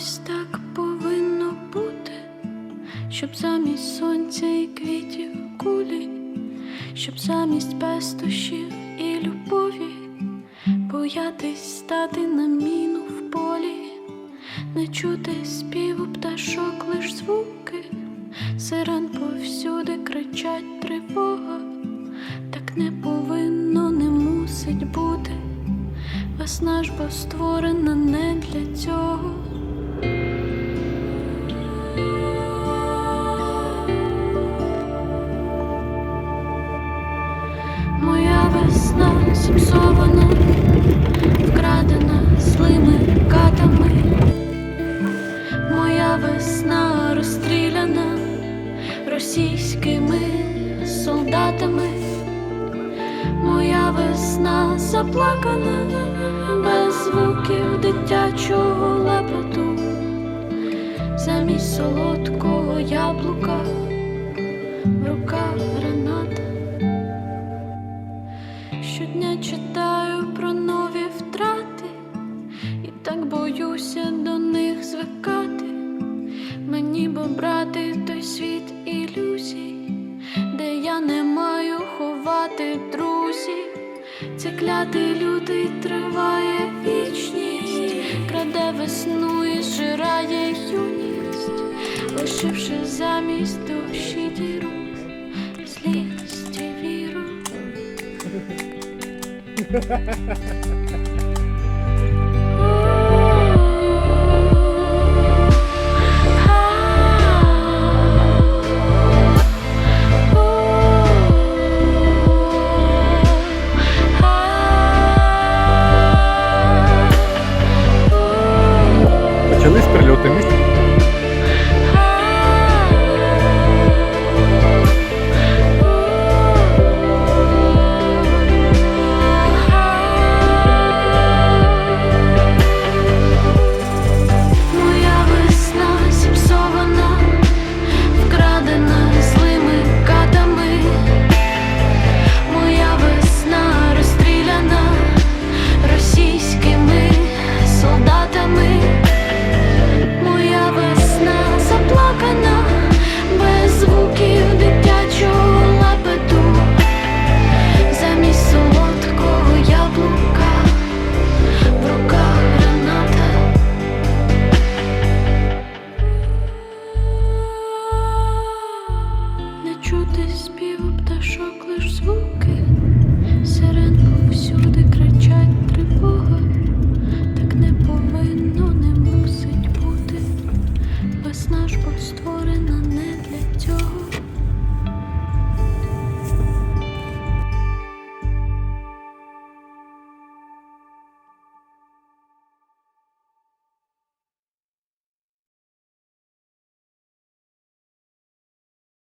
ось так повинно бути, щоб замість сонця і квітів кулі, щоб замість пестощів і любові боятись стати на міну в полі, не чути співу пташок, лиш звуки, сирен повсюди кричать тривога, так не повинно, не мусить бути. Весна ж бо створена зіпсована, вкрадена злими катами. Моя весна розстріляна російськими солдатами. Моя весна заплакана без звуків дитячого лепету, замість солодкого яблука Щодня читаю про нові втрати, і так боюся до них звикати. Мені бо брати той світ ілюзій, де я не маю ховати друзів. Цей клятий лютий триває вічність, краде весну і зжирає юність, лишивши замість душі діру, злість Ha ha ha ha ha!